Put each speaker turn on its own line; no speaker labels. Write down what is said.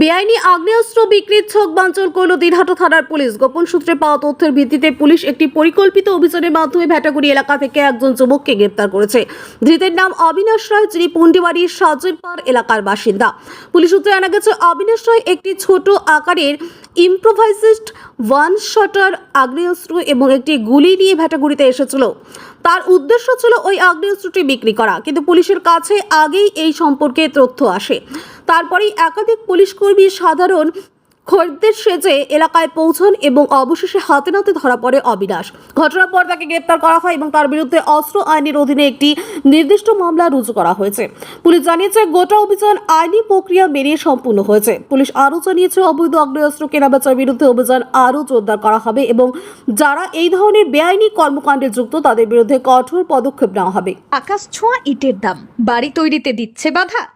বেআইনি আগ্নেয়াস্ত্র বিক্রির ছক বাঞ্চল করল দিনহাটা থানার পুলিশ। গোপন সূত্রে পাওয়া তথ্যের ভিত্তিতে পুলিশ একটি পরিকল্পিত অভিযানের মাধ্যমে ভেটাগুড়ি এলাকা থেকে একজন যুবককে গ্রেপ্তার করেছে। ধৃতের নাম অবিনাশ রায়, যিনি পুন্ডিবাড়ির সাজেরপাড় এলাকার বাসিন্দা। পুলিশ সূত্রে জানা গেছে, অবিনাশ রায় একটি ছোট আকারের ইম্প্রোভাইজড ওয়ান শটার আগ্নেয়াস্ত্র এবং একটি গুলি নিয়ে ভ্যাটাগুড়িতে এসেছিল। তার উদ্দেশ্য ছিল ওই আগ্নেয়াস্ত্রটি বিক্রি করা, কিন্তু পুলিশের কাছে আগেই এই সম্পর্কে তথ্য আসে। তারপরেই একাধিক পুলিশ কর্মী সাধারণ খরিদ্দের সেজে এলাকায় পৌঁছন এবং অবশেষে হাতে নাতে ধরা পড়ে অবিনাশ। ঘটনার পর তাকে গ্রেপ্তার করা হয় এবং তার বিরুদ্ধে অস্ত্র আইনের অধীনে একটি নির্দিষ্ট মামলা রুজু করা হয়েছে। পুলিশ জানিয়েছে, গোটা অভিযান আইনি প্রক্রিয়া মেরিয়ে সম্পূর্ণ হয়েছে। পুলিশ আরও জানিয়েছে, অবৈধ আগ্নেয়াস্ত্র কেনাবেচার বিরুদ্ধে অভিযান আরও জোরদার করা হবে এবং যারা এই ধরনের বেআইনি কর্মকাণ্ডে যুক্ত, তাদের বিরুদ্ধে কঠোর পদক্ষেপ নেওয়া হবে।
আকাশ ছোঁয়া ইটের দাম। বাড়ি তৈরিতে দিচ্ছে বাধা।